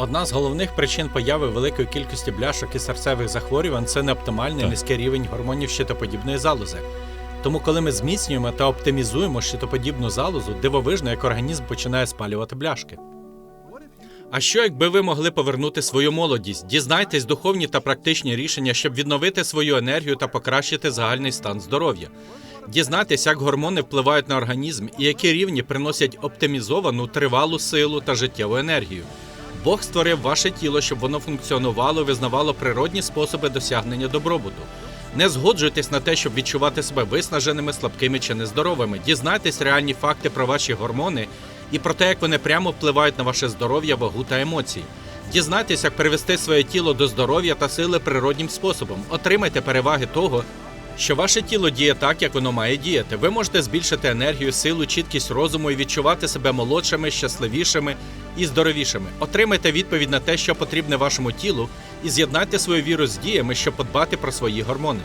Одна з головних причин появи великої кількості бляшок і серцевих захворювань це неоптимальний Так. низький рівень гормонів щитоподібної залози. Тому, коли ми зміцнюємо та оптимізуємо щитоподібну залозу, дивовижно, як організм починає спалювати бляшки. А що, якби ви могли повернути свою молодість? Дізнайтесь духовні та практичні рішення, щоб відновити свою енергію та покращити загальний стан здоров'я. Дізнайтесь, як гормони впливають на організм і які рівні приносять оптимізовану тривалу силу та життєву енергію. Бог створив ваше тіло, щоб воно функціонувало визнавало природні способи досягнення добробуту. Не згоджуйтесь на те, щоб відчувати себе виснаженими, слабкими чи нездоровими. Дізнайтесь реальні факти про ваші гормони і про те, як вони прямо впливають на ваше здоров'я, вагу та емоції. Дізнайтесь, як привести своє тіло до здоров'я та сили природнім способом. Отримайте переваги того, що ваше тіло діє так, як воно має діяти. Ви можете збільшити енергію, силу, чіткість розуму і відчувати себе молодшими, щасливішими і здоровішими. Отримайте відповідь на те, що потрібне вашому тілу, і з'єднайте свою віру з діями, щоб подбати про свої гормони.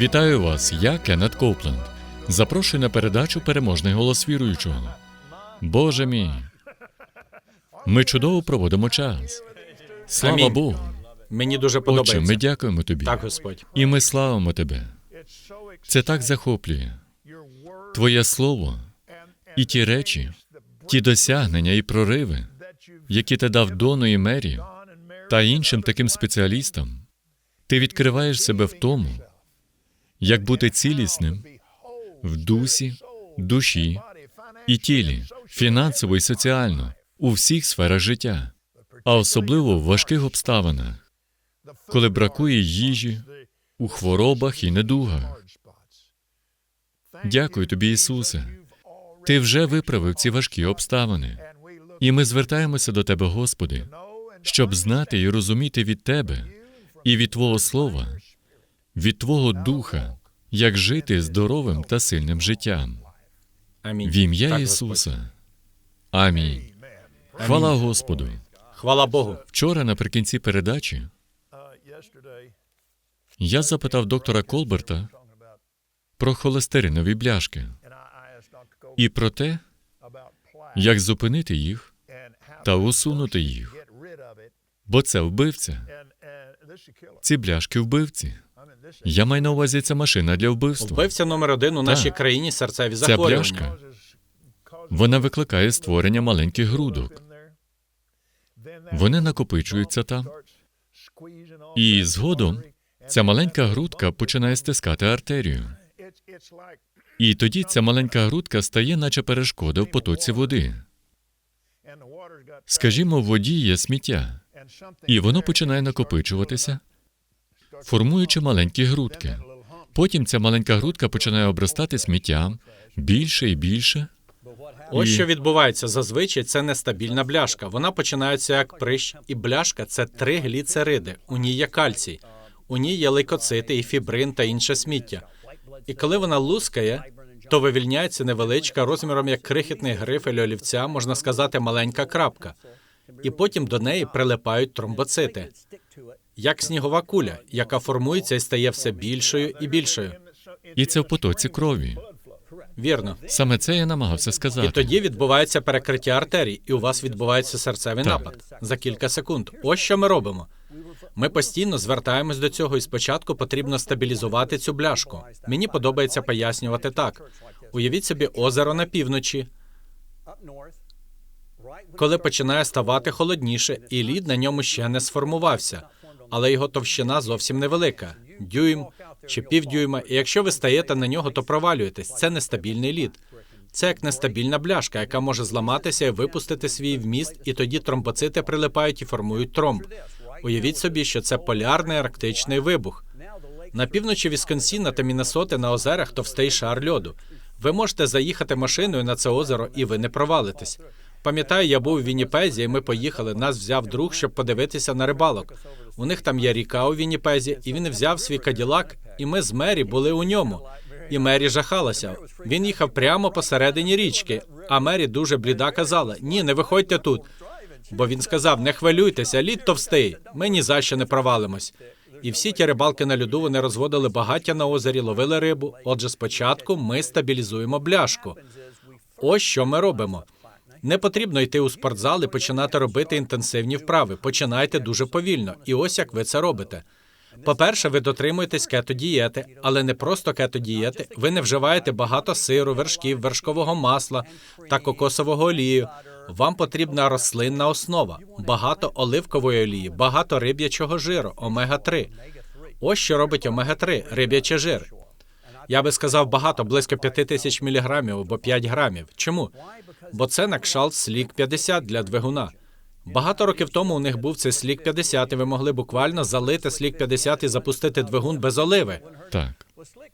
Вітаю вас, я Кеннет Коупленд. Запрошую на передачу Переможний голос віруючого. Боже мій. Ми чудово проводимо час. Слава Амінь. Богу. Мені дуже Отче, подобається. ми дякуємо тобі. Так, Господь. І ми славимо тебе. Це так захоплює. Твоє слово і ті речі, ті досягнення і прориви, які ти дав Дону і Мері та іншим таким спеціалістам. Ти відкриваєш себе в тому, як бути цілісним в дусі, душі і тілі, фінансово і соціально, у всіх сферах життя, а особливо в важких обставинах, коли бракує їжі, у хворобах і недугах. Дякую тобі, Ісусе. Ти вже виправив ці важкі обставини, і ми звертаємося до Тебе, Господи, щоб знати і розуміти від Тебе і від Твого Слова, від Твого Духа, як жити здоровим та сильним життям. В ім'я Ісуса. Амінь. Хвала Господу. Хвала Богу. Вчора наприкінці передачі я запитав доктора Колберта про холестеринові бляшки і про те, як зупинити їх та усунути їх, бо це вбивця. Ці бляшки вбивці. Я маю на увазі ця машина для вбивства. Вбивця номер один у нашій країні серцеві Ця захворювання. бляшка вона викликає створення маленьких грудок. Вони накопичуються там, і згодом ця маленька грудка починає стискати артерію. І тоді ця маленька грудка стає, наче перешкода в потоці води. Скажімо, в воді є сміття, і воно починає накопичуватися, формуючи маленькі грудки. Потім ця маленька грудка починає обростати сміттям більше і більше. Ось І- що відбувається зазвичай. Це нестабільна бляшка. Вона починається як прищ, і бляшка це три гліцериди. У ній є кальцій, у ній є лейкоцити, і фібрин та інше сміття. І коли вона лускає, то вивільняється невеличка розміром як крихітний грифель олівця, можна сказати, маленька крапка. І потім до неї прилипають тромбоцити, як снігова куля, яка формується і стає все більшою і більшою. І це в потоці крові. Вірно. Саме це я намагався сказати. І тоді відбувається перекриття артерій, і у вас відбувається серцевий Так. напад за кілька секунд. Ось що ми робимо. Ми постійно звертаємось до цього, і спочатку потрібно стабілізувати цю бляшку. Мені подобається пояснювати так: уявіть собі озеро на півночі, коли починає ставати холодніше, і лід на ньому ще не сформувався, але його товщина зовсім невелика дюйм чи півдюйма. І якщо ви стаєте на нього, то провалюєтесь. Це нестабільний лід. Це як нестабільна бляшка, яка може зламатися і випустити свій вміст, і тоді тромбоцити прилипають і формують тромб. Уявіть собі, що це полярний арктичний вибух. На півночі Вісконсіна та Міннесоти на озерах товстий шар льоду. Ви можете заїхати машиною на це озеро, і ви не провалитесь. Пам'ятаю, я був у Вінніпезі, і ми поїхали. Нас взяв друг, щоб подивитися на рибалок. У них там є ріка у Вінніпезі, і він взяв свій каділак, і ми з Мері були у ньому. І Мері жахалася. Він їхав прямо посередині річки. А Мері дуже бліда казала: Ні, не виходьте тут. Бо він сказав: не хвилюйтеся, лід товстий, ми ні за що не провалимось. І всі ті рибалки на льоду вони розводили багаття на озері, ловили рибу. Отже, спочатку ми стабілізуємо бляшку. Ось що ми робимо. Не потрібно йти у спортзал і починати робити інтенсивні вправи. Починайте дуже повільно. І ось як ви це робите. По-перше, ви дотримуєтесь кетодієти, але не просто кетодієти. Ви не вживаєте багато сиру, вершків, вершкового масла та кокосового олію. Вам потрібна рослинна основа, багато оливкової олії, багато риб'ячого жиру, омега-3. Ось що робить омега-3 риб'ячий жир. Я би сказав багато, близько 5 тисяч міліграмів або 5 грамів. Чому? Бо це на кшалт слік 50 для двигуна. Багато років тому у них був цей слік 50, і ви могли буквально залити слік 50 і запустити двигун без оливи. Так.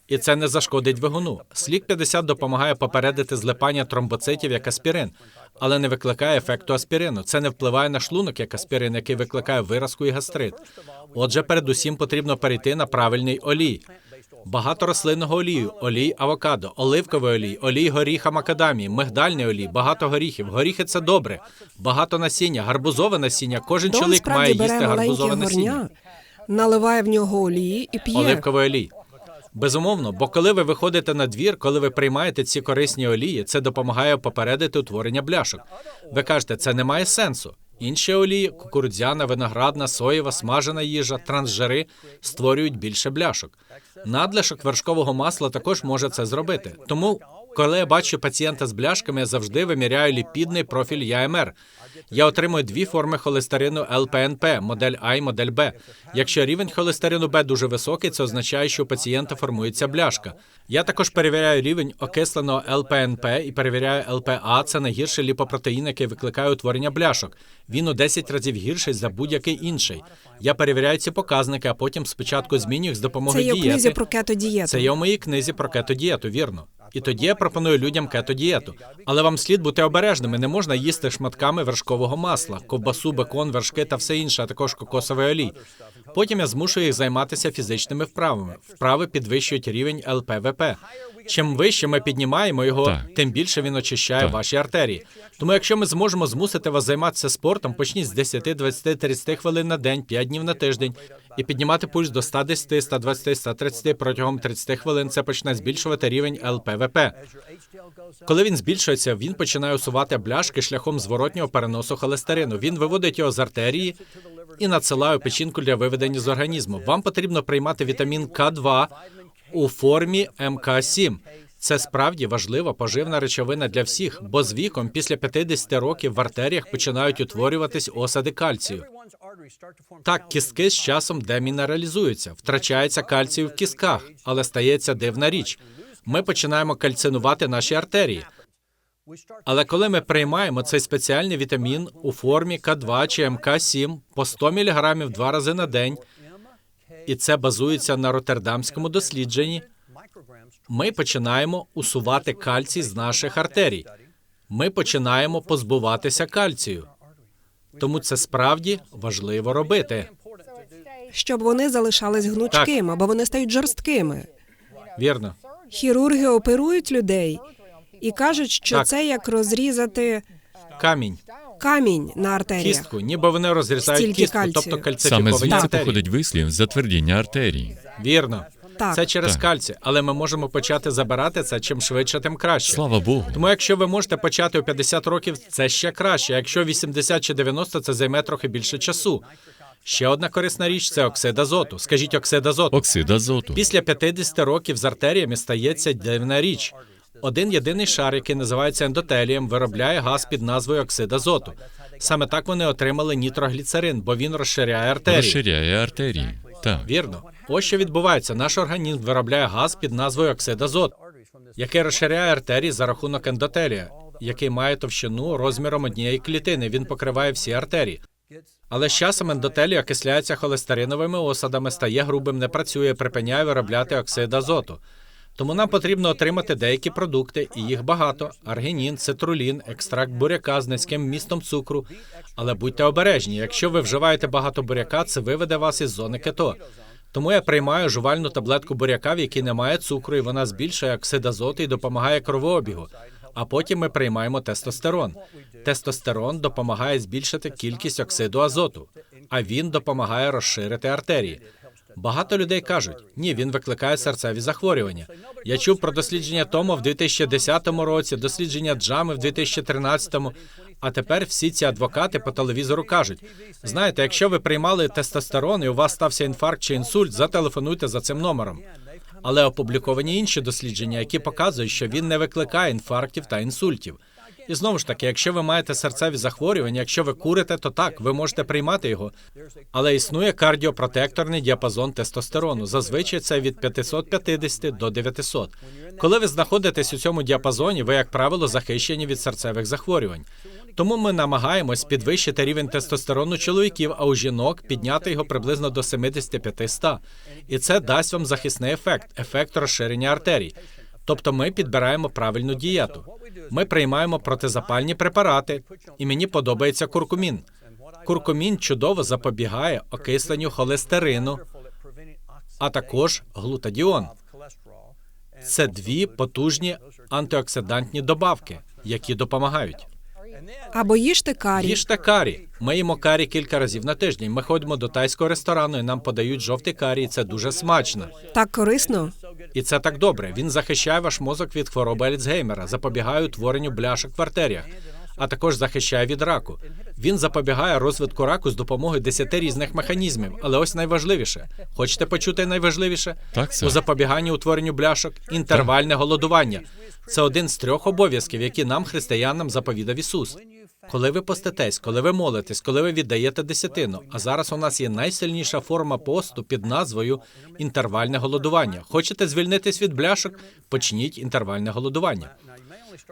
І це не зашкодить двигуну. Слік 50 допомагає попередити злипання тромбоцитів як аспірин, але не викликає ефекту аспірину. Це не впливає на шлунок як аспірин, який викликає виразку і гастрит. Отже, передусім потрібно перейти на правильний олій. Багато рослинного олію, олій авокадо, оливковий олій, олій горіха макадамії, мигдальний олій, багато горіхів. Горіхи це добре. Багато насіння, гарбузове насіння. Кожен Дон чоловік має їсти гарбузове насіння. наливає в нього олії і п'є. Оливковий олій. Безумовно, бо коли ви виходите на двір, коли ви приймаєте ці корисні олії, це допомагає попередити утворення бляшок. Ви кажете, це не має сенсу. Інші олії, кукурудзяна, виноградна, соєва, смажена їжа, трансжири створюють більше бляшок. Надлишок вершкового масла також може це зробити. Тому, коли я бачу пацієнта з бляшками, я завжди виміряю ліпідний профіль ЯМР. Я отримую дві форми холестерину ЛПНП, модель А і модель Б. Якщо рівень холестерину Б дуже високий, це означає, що у пацієнта формується бляшка. Я також перевіряю рівень окисленого ЛПНП і перевіряю ЛПА. Це найгірший ліпопротеїн, який викликає утворення бляшок. Він у 10 разів гірший за будь-який інший. Я перевіряю ці показники, а потім спочатку змінюю їх з Це допомогою є в книзі про кетодієту. Це є у моїй книзі про кетодієту, вірно. І тоді я пропоную людям кетодієту. Але вам слід бути обережними. Не можна їсти шматками вершкового масла, ковбасу, бекон, вершки та все інше, а також кокосовий олій. Потім я змушую їх займатися фізичними вправами. Вправи підвищують рівень ЛПВП. Чим вище ми піднімаємо його, Так. тим більше він очищає Так. ваші артерії. Тому, якщо ми зможемо змусити вас займатися спортом, почніть з 10, 20, 30 хвилин на день, 5 днів на тиждень, і піднімати пульс до 110, 120, 130 протягом 30 хвилин. Це почне збільшувати рівень ЛПВП. Коли він збільшується, він починає усувати бляшки шляхом зворотнього переносу холестерину. Він виводить його з артерії і надсилає печінку для виведення з організму. Вам потрібно приймати вітамін К2 у формі МК7. Це справді важлива поживна речовина для всіх, бо з віком після 50 років в артеріях починають утворюватись осади кальцію. Так, кістки з часом демінералізуються, втрачається кальцій в кістках, але стається дивна річ. Ми починаємо кальцинувати наші артерії. Але коли ми приймаємо цей спеціальний вітамін у формі К2 чи МК7 по 100 мг два рази на день, і це базується на роттердамському дослідженні, ми починаємо усувати кальцій з наших артерій. Ми починаємо позбуватися кальцію. Тому це справді важливо робити. щоб вони залишались гнучкими, або вони стають жорсткими. Вірно. Хірурги оперують людей і кажуть, що Так. це як розрізати Камінь, камінь на артеріях. кістку, ніби вони розрізають Стільки кістку, кальцію. тобто Саме кальцифіковані звідси артерії. походить вислів затвердіння артерій. Вірно. Так. Це через Так. кальцій, але ми можемо почати забирати це чим швидше, тим краще. Слава Богу. Тому якщо ви можете почати у 50 років, це ще краще. Якщо 80 чи 90, це займе трохи більше часу. Ще одна корисна річ це оксид азоту. Скажіть оксид азоту. Оксид азоту. Після 50 років з артеріями стається дивна річ. Один єдиний шар, який називається ендотелієм, виробляє газ під назвою оксид азоту. Саме так вони отримали нітрогліцерин, бо він розширяє артерії. Розширяє артерії. Так. Вірно. Ось що відбувається. Наш організм виробляє газ під назвою оксид азоту, який розширяє артерії за рахунок ендотелія, який має товщину розміром однієї клітини. Він покриває всі артерії. Але з часом ендотелій окисляється холестериновими осадами, стає грубим, не працює, припиняє виробляти оксид азоту. Тому нам потрібно отримати деякі продукти, і їх багато: аргінін, цитрулін, екстракт буряка з низьким вмістом цукру. Але будьте обережні, якщо ви вживаєте багато буряка, це виведе вас із зони кето. Тому я приймаю жувальну таблетку буряка, в якій немає цукру, і вона збільшує оксид азоту і допомагає кровообігу. А потім ми приймаємо тестостерон. Тестостерон допомагає збільшити кількість оксиду азоту, а він допомагає розширити артерії. Багато людей кажуть, ні, він викликає серцеві захворювання. Я чув про дослідження Томо в 2010 році, дослідження Джами в 2013, а тепер всі ці адвокати по телевізору кажуть: знаєте, якщо ви приймали тестостерон і у вас стався інфаркт чи інсульт, зателефонуйте за цим номером. Але опубліковані інші дослідження, які показують, що він не викликає інфарктів та інсультів. І знову ж таки, якщо ви маєте серцеві захворювання, якщо ви курите, то так, ви можете приймати його. Але існує кардіопротекторний діапазон тестостерону. Зазвичай це від 550 до 900. Коли ви знаходитесь у цьому діапазоні, ви, як правило, захищені від серцевих захворювань. Тому ми намагаємось підвищити рівень тестостерону чоловіків, а у жінок підняти його приблизно до 75-100. І це дасть вам захисний ефект, ефект розширення артерій. Тобто ми підбираємо правильну дієту. Ми приймаємо протизапальні препарати, і мені подобається куркумін. Куркумін чудово запобігає окисленню холестерину, а також глутадіон. Це дві потужні антиоксидантні добавки, які допомагають. Або їжте карі. Їжте карі. Ми їмо карі кілька разів на тиждень. Ми ходимо до тайського ресторану і нам подають жовтий карі, і це дуже смачно. Так корисно. І це так добре. Він захищає ваш мозок від хвороби Альцгеймера, запобігає утворенню бляшок в артеріях, а також захищає від раку. Він запобігає розвитку раку з допомогою 10 різних механізмів. Але ось найважливіше. Хочете почути найважливіше? Так, У запобіганні утворенню бляшок інтервальне голодування. Це один з трьох обов'язків, які нам, християнам, заповідав Ісус. Коли ви поститесь, коли ви молитесь, коли ви віддаєте десятину. А зараз у нас є найсильніша форма посту під назвою інтервальне голодування. Хочете звільнитись від бляшок? Почніть інтервальне голодування.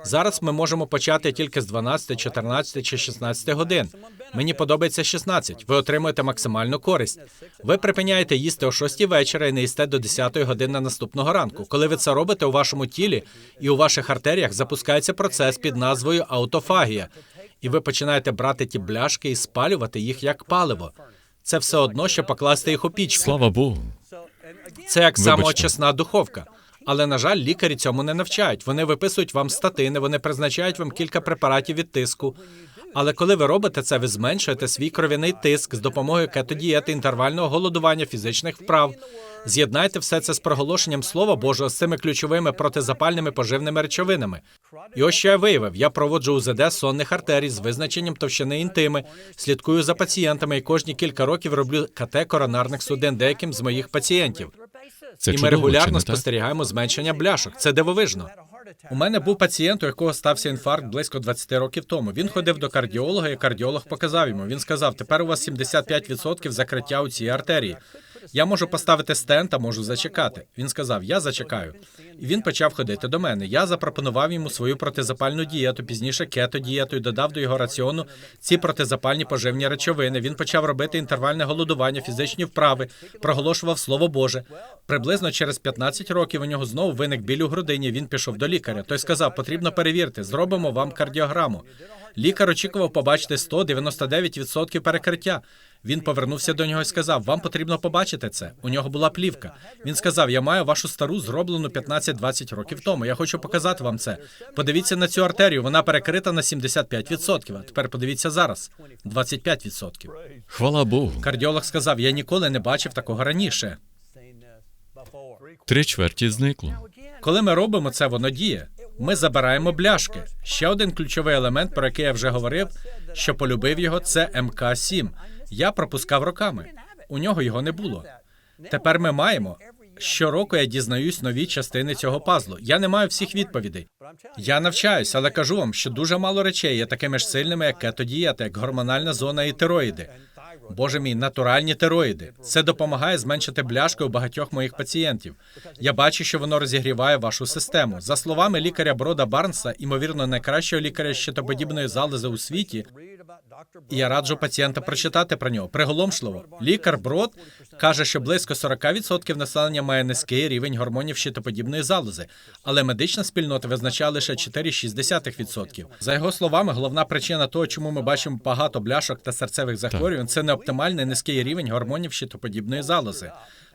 Зараз ми можемо почати тільки з 12, 14 чи 16 годин. Мені подобається 16. Ви отримуєте максимальну користь. Ви припиняєте їсти о 6 вечора і не їсте до 10 години наступного ранку. Коли ви це робите у вашому тілі і у ваших артеріях запускається процес під назвою аутофагія, і ви починаєте брати ті бляшки і спалювати їх як паливо. Це все одно, що покласти їх у пічку. Слава Богу. Це як самоочисна духовка. Але на жаль, лікарі цьому не навчають. Вони виписують вам статини, вони призначають вам кілька препаратів від тиску. Але коли ви робите це, ви зменшуєте свій кров'яний тиск з допомогою кетодієти, інтервального голодування, фізичних вправ. З'єднайте все це з проголошенням Слова Божого з цими ключовими протизапальними поживними речовинами. І ось що я виявив: я проводжу УЗД сонних артерій з визначенням товщини інтими, слідкую за пацієнтами і кожні кілька років роблю КТ коронарних судин деяким з моїх пацієнтів. Це і ми чудово, чи регулярно спостерігаємо зменшення бляшок. Це дивовижно. У мене був пацієнт, у якого стався інфаркт близько 20 років тому. Він ходив до кардіолога, і кардіолог показав йому. Він сказав: тепер у вас 75% закриття у цій артерії. Я можу поставити стент, а можу зачекати. Він сказав: Я зачекаю. І він почав ходити до мене. Я запропонував йому свою протизапальну дієту, пізніше кето дієту і додав до його раціону ці протизапальні поживні речовини. Він почав робити інтервальне голодування, фізичні вправи, проголошував слово Боже. Приблизно через 15 років у нього знову виник біль у грудині. Він пішов до лікаря. Той сказав: потрібно перевірити, зробимо вам кардіограму. Лікар очікував побачити 199% перекриття. Він повернувся до нього і сказав: Вам потрібно побачити це. У нього була плівка. Він сказав: Я маю вашу стару зроблену 15-20 років тому. Я хочу показати вам це. Подивіться на цю артерію. Вона перекрита на 75%. А тепер подивіться зараз: 25%. Хвала Богу. Кардіолог сказав: Я ніколи не бачив такого раніше. Три чверті зникло. Коли ми робимо це, воно діє. Ми забираємо бляшки. Ще один ключовий елемент, про який я вже говорив, що полюбив його, це МК-7. Я пропускав роками. У нього його не було. Тепер ми маємо. Щороку я дізнаюсь нові частини цього пазлу. Я не маю всіх відповідей. Я навчаюсь, але кажу вам, що дуже мало речей є такими ж сильними, як кетодієта, як гормональна зона і тероїди. Боже мій, натуральні тероїди. Це допомагає зменшити бляшки у багатьох моїх пацієнтів. Я бачу, що воно розігріває вашу систему. За словами лікаря Брода Барнса, імовірно, найкращого лікаря щитоподібної залози у світі, я раджу пацієнта прочитати про нього. Приголомшливо. Лікар Брод каже, що близько 40% населення має низький рівень гормонів щитоподібної залози, але медична спільнота визначає лише 4,6%. За його словами, головна причина того, чому ми бачимо багато бляшок та серцевих захворювань, це неоптимальний низький рівень гормонів щитоподібної залози.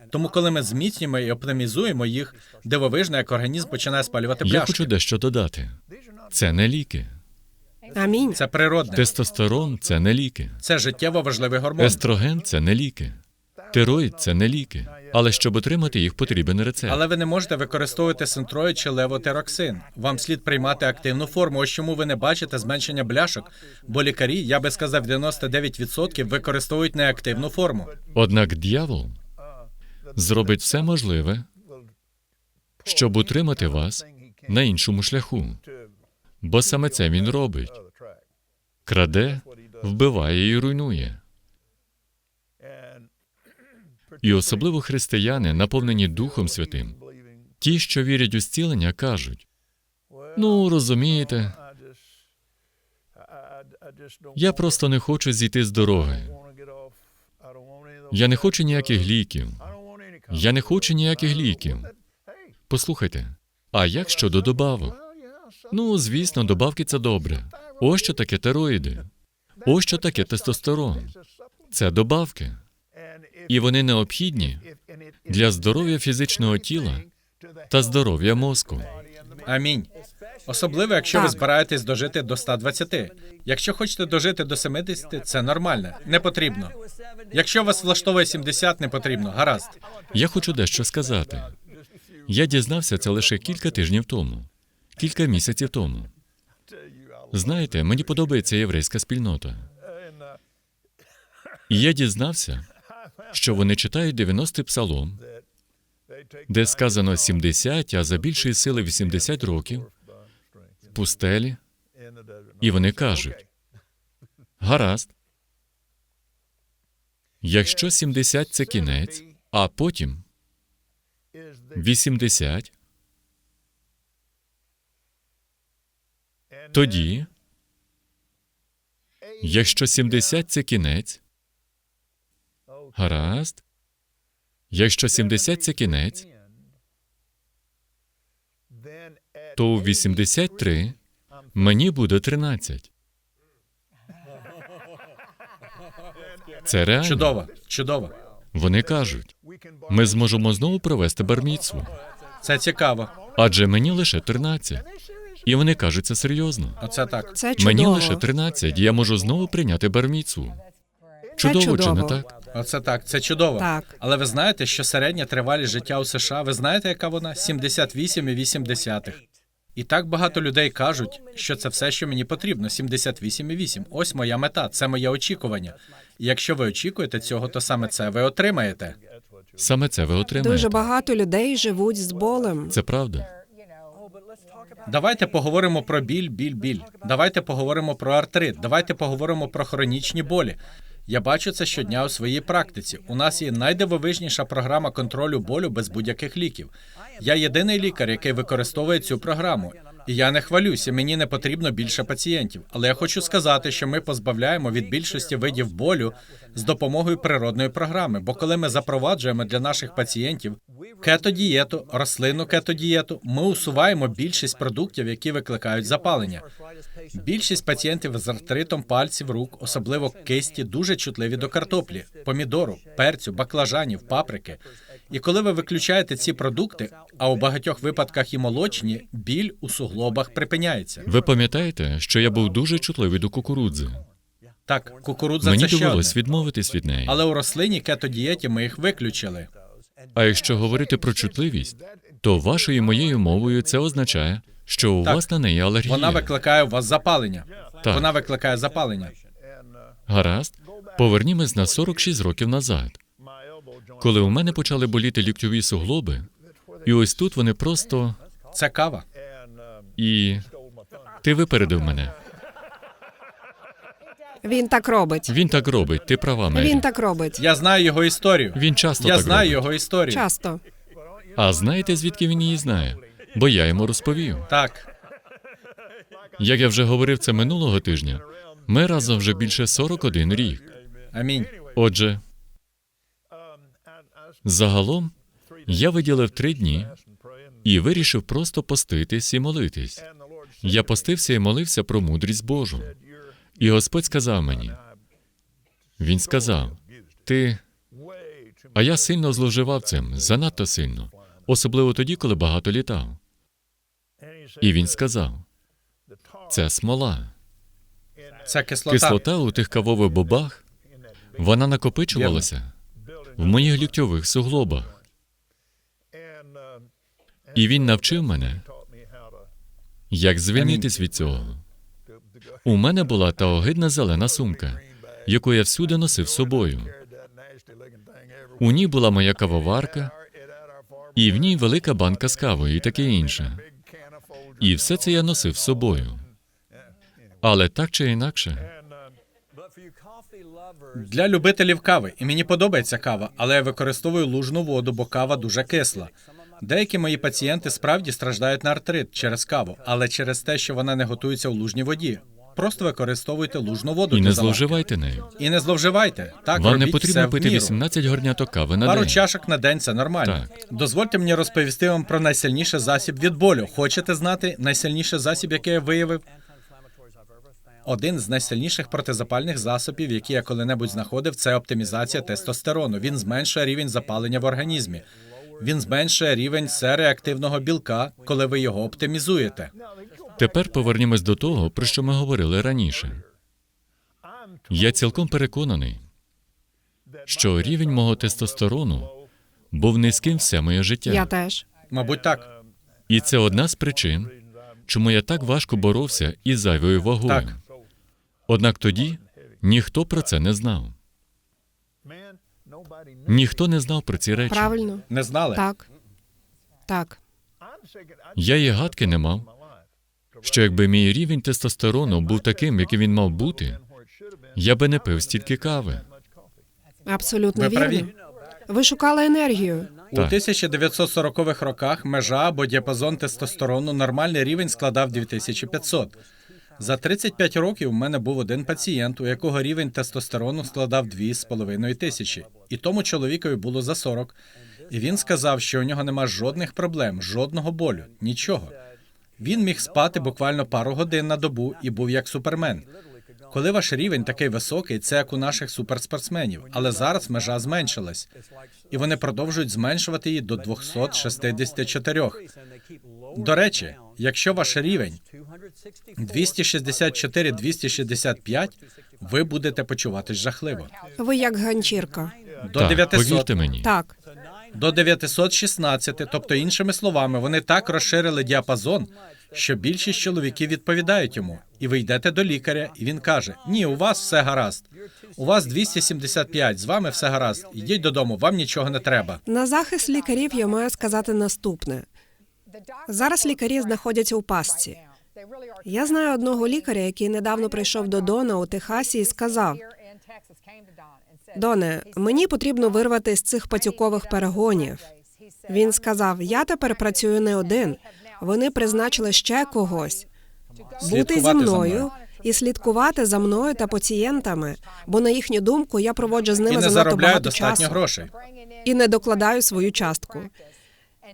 Тому, коли ми зміцнюємо і оптимізуємо їх, дивовижно, як організм починає спалювати Я хочу дещо додати. Це не ліки. Амінь. Це природне, Тестостерон це не ліки. це життєво важливий гормон. Естроген це не ліки. Тироїд це не ліки. Але щоб отримати їх, потрібен рецепт. Але ви не можете використовувати синтроїд чи левотероксин. Вам слід приймати активну форму. Ось чому ви не бачите зменшення бляшок, бо лікарі, я би сказав, 99% використовують неактивну форму. Однак дьявол зробить все можливе, щоб утримати вас на іншому шляху. Бо саме це він робить: краде, вбиває і руйнує. І особливо християни, наповнені Духом Святим, ті, що вірять у зцілення, кажуть: ну розумієте, я просто не хочу зійти з дороги. Я не хочу ніяких ліків. Я не хочу ніяких ліків. Послухайте, а як щодо добавок? Ну, звісно, добавки це добре. Ось що таке тероїди. Ось що таке тестостерон. Це добавки. І вони необхідні для здоров'я фізичного тіла та здоров'я мозку. Амінь. Особливо, якщо ви збираєтесь дожити до 120. Якщо хочете дожити до 70, це нормально, не потрібно. Якщо вас влаштовує 70, не потрібно. Гаразд. Я хочу дещо сказати. Я дізнався це лише кілька тижнів тому, кілька місяців тому. Знаєте, мені подобається єврейська спільнота. І я дізнався, що вони читають 90-й псалом, де сказано 70, а за більшої сили 80 років в пустелі, і вони кажуть: гаразд, якщо 70 це кінець, а потім 80, тоді, якщо 70 це кінець, гаразд, якщо 70 це кінець, то у 83 мені буде 13. Це реально. Чудово, чудово. Вони кажуть, ми зможемо знову провести барміцву, Це цікаво. адже мені лише 13. І вони кажуть це серйозно. Оце так. Це чудово. Мені лише 13, я можу знову прийняти барміцву. Чудово, чи не так? Оце так. Це чудово. Так. Але ви знаєте, що середня тривалість життя у США, ви знаєте, яка вона? 78,8. І так багато людей кажуть, що це все, що мені потрібно. 78,8. Ось моя мета, це моє очікування. І якщо ви очікуєте цього, то саме це ви отримаєте. Саме це ви отримаєте. Дуже багато людей живуть з болем. Це правда. Давайте поговоримо про біль, біль, біль. Давайте поговоримо про артрит. Давайте поговоримо про хронічні болі. Я бачу це щодня у своїй практиці. У нас є найдивовижніша програма контролю болю без будь-яких ліків. Я єдиний лікар, який використовує цю програму. Я не хвалюся, мені не потрібно більше пацієнтів. Але я хочу сказати, що ми позбавляємо від більшості видів болю з допомогою природної програми. Бо коли ми запроваджуємо для наших пацієнтів кетодієту, рослинну кетодієту, ми усуваємо більшість продуктів, які викликають запалення. Більшість пацієнтів з артритом пальців рук, особливо кисті, дуже чутливі до картоплі, помідору, перцю, баклажанів, паприки. І коли ви виключаєте ці продукти, а у багатьох випадках і молочні, біль у суглобах припиняється. Ви пам'ятаєте, що я був дуже чутливий до кукурудзи. Так, кукурудза Мені це ще довелось одне. відмовитись від неї. Але у рослині кетодієті ми їх виключили. А якщо говорити про чутливість, то вашою і моєю мовою це означає, що у Так. вас на неї алергія. Вона викликає у вас запалення. Так. Вона викликає запалення. Гаразд, повернімось на 46 років назад, коли у мене почали боліти ліктьові суглоби, і ось тут вони просто Це кава. і ти випередив мене. Він так робить. Він так робить. Ти права, Мері. Він так робить. Я знаю його історію. Він часто Я так знаю робить. його історію. Часто. А знаєте, звідки він її знає? Бо я йому розповів. Так, Як я вже говорив це минулого тижня, Ми разом вже більше 41 рік. Амінь. Отже, загалом я виділив три дні і вирішив просто поститись і молитись. Я постився і молився про мудрість Божу. І Господь сказав мені: Він сказав: Ти. А я сильно зловживав цим, занадто сильно, особливо тоді, коли багато літав. І він сказав: це смола. Це кислота. Кислота у тих кавових бобах, вона накопичувалася в моїх ліктьових суглобах. І він навчив мене, як звільнитись від цього. У мене була та огидна зелена сумка, яку я всюди носив з собою. У ній була моя кавоварка, і в ній велика банка з кавою і таке інше. І все це я носив з собою. Але так чи інакше, Для любителів кави, і мені подобається кава, але я використовую лужну воду, бо кава дуже кисла. Деякі мої пацієнти справді страждають на артрит через каву, але через те, що вона не готується у лужній воді. Просто використовуйте лужну воду і не зловживайте нею. І не зловживайте. Так, Вам не робіть все потрібно в пити міру. 18 горняток кави на Пару день. чашок на день це нормально. Так. Дозвольте мені розповісти вам про найсильніший засіб від болю. Хочете знати найсильніший засіб, який я виявив? Один з найсильніших протизапальних засобів, які я коли-небудь знаходив, це оптимізація тестостерону. Він зменшує рівень запалення в організмі. Він зменшує рівень сереактивного білка, коли ви його оптимізуєте. Тепер повернімось до того, про що ми говорили раніше. Я цілком переконаний, що рівень мого тестостерону був низьким все моє життя. Я теж. Мабуть, так. І це одна з причин, чому я так важко боровся із зайвою вагою. Так. Однак тоді ніхто про це не знав. Ніхто не знав про ці речі. Правильно. Не знали? Так. Так. Я і гадки не мав, що якби мій рівень тестостерону був таким, який він мав бути, я би не пив стільки кави. Абсолютно Ви вірно. праві. Ви шукали енергію. У Так. 1940-х роках межа або діапазон тестостерону нормальний рівень складав 2500. За 35 років у мене був один пацієнт, у якого рівень тестостерону складав 2,5 тисячі. І тому чоловікові було за 40. І він сказав, що у нього нема жодних проблем, жодного болю, нічого. Він міг спати буквально пару годин на добу і був як супермен. Коли ваш рівень такий високий, це як у наших суперспортсменів, але зараз межа зменшилась, і вони продовжують зменшувати її до 264. До речі, якщо ваш рівень 264-265, ви будете почуватись жахливо. Ви як ганчірка. До так, 900, повірте мені. Так. До 916, тобто іншими словами, вони так розширили діапазон, що більшість чоловіків відповідають йому. І ви йдете до лікаря, і він каже: Ні, у вас все гаразд. У вас 275, з вами все гаразд. Йдіть додому, вам нічого не треба. На захист лікарів я маю сказати наступне. Зараз лікарі знаходяться у пастці. Я знаю одного лікаря, який недавно прийшов до Дона у Техасі і сказав: Доне, мені потрібно вирвати з цих пацюкових перегонів. Він сказав: Я тепер працюю не один. Вони призначили ще когось бути зі мною і слідкувати за мною та пацієнтами, бо на їхню думку я проводжу з І ними не занадто багато достатньо часу грошей. і не докладаю свою частку.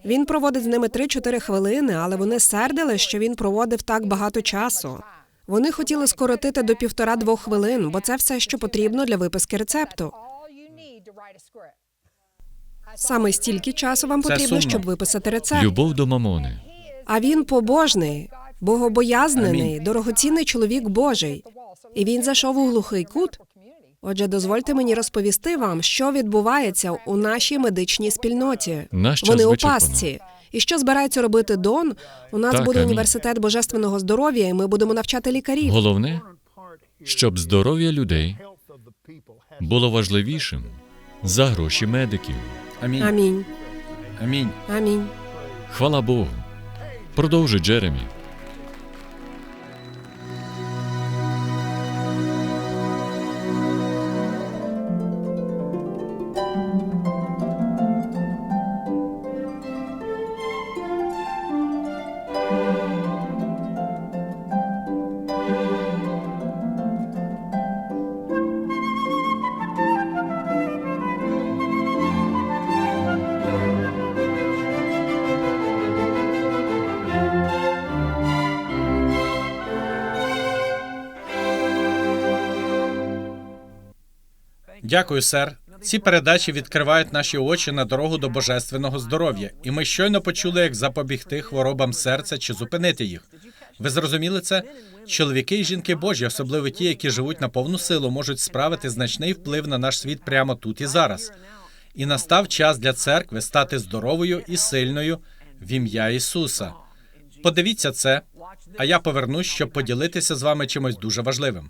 Він проводить з ними 3-4 хвилини, але вони сердили, що він проводив так багато часу. Вони хотіли скоротити до півтора-двох хвилин, бо це все, що потрібно для виписки рецепту. Саме стільки часу вам потрібно, щоб виписати рецепт. Любов до мамони. А він побожний, богобоязнений, дорогоцінний чоловік Божий. І він зайшов у глухий кут. Отже, дозвольте мені розповісти вам, що відбувається у нашій медичній спільноті. Наш час Вони у вичерпано. І що збирається робити Дон? У нас Так, буде амінь. університет божественного здоров'я, і ми будемо навчати лікарів. Головне, щоб здоров'я людей було важливішим за гроші медиків. Амінь. Амінь. Амінь. Амінь. Хвала Богу. Продовжуй, Джеремі. Дякую, сер. Ці передачі відкривають наші очі на дорогу до божественного здоров'я, і ми щойно почули, як запобігти хворобам серця чи зупинити їх. Ви зрозуміли це? Чоловіки і жінки Божі, особливо ті, які живуть на повну силу, можуть справити значний вплив на наш світ прямо тут і зараз. І настав час для церкви стати здоровою і сильною в ім'я Ісуса. Подивіться це, а я повернусь, щоб поділитися з вами чимось дуже важливим.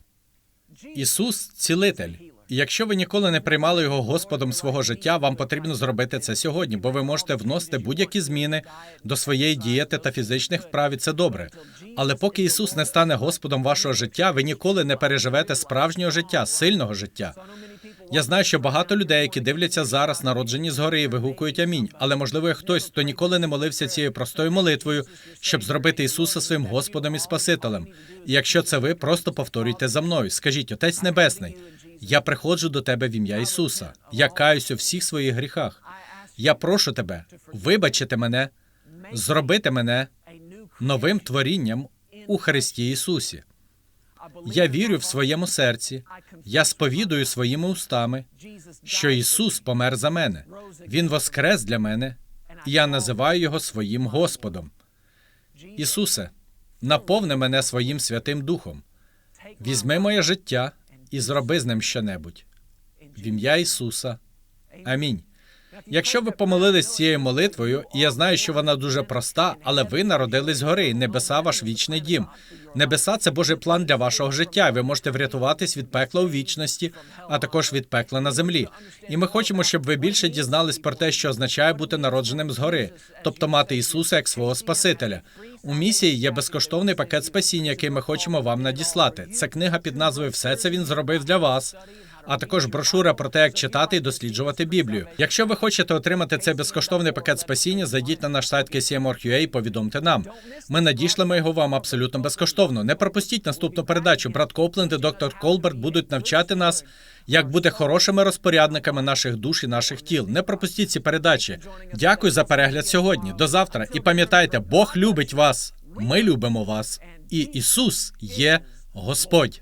Ісус цілитель. І якщо ви ніколи не приймали його Господом свого життя, вам потрібно зробити це сьогодні, бо ви можете вносити будь-які зміни до своєї дієти та фізичних вправ, і це добре. Але поки Ісус не стане Господом вашого життя, ви ніколи не переживете справжнього життя, сильного життя. Я знаю, що багато людей, які дивляться зараз, народжені згори і вигукують амінь. Але можливо, хтось, хто ніколи не молився цією простою молитвою, щоб зробити Ісуса своїм Господом і Спасителем. І якщо це ви, просто повторюйте за мною. Скажіть, Отець Небесний, я приходжу до тебе в ім'я Ісуса. Я каюсь у всіх своїх гріхах. Я прошу тебе, вибачити мене, зробити мене новим творінням у Христі Ісусі. Я вірю в своєму серці, я сповідую своїми устами, що Ісус помер за мене. Він воскрес для мене, і я називаю Його своїм Господом. Ісусе, наповни мене своїм Святим Духом. Візьми моє життя і зроби з ним щонебудь. В ім'я Ісуса. Амінь. Якщо ви помолились цією молитвою, і я знаю, що вона дуже проста, але ви народились згори, і небеса ваш вічний дім. Небеса це Божий план для вашого життя. Ви можете врятуватись від пекла у вічності, а також від пекла на землі. І ми хочемо, щоб ви більше дізнались про те, що означає бути народженим згори, тобто мати Ісуса як свого Спасителя. У місії є безкоштовний пакет спасіння, який ми хочемо вам надіслати. Це книга під назвою Все це він зробив для вас. А також брошура про те, як читати і досліджувати Біблію. Якщо ви хочете отримати цей безкоштовний пакет спасіння, зайдіть на наш сайт KCM.org.ua і повідомте нам. Ми надішлемо його вам абсолютно безкоштовно. Не пропустіть наступну передачу. Брат Копленд і доктор Колберт будуть навчати нас, як бути хорошими розпорядниками наших душ і наших тіл. Не пропустіть ці передачі. Дякую за перегляд сьогодні. До завтра. І пам'ятайте, Бог любить вас. Ми любимо вас. І Ісус є Господь.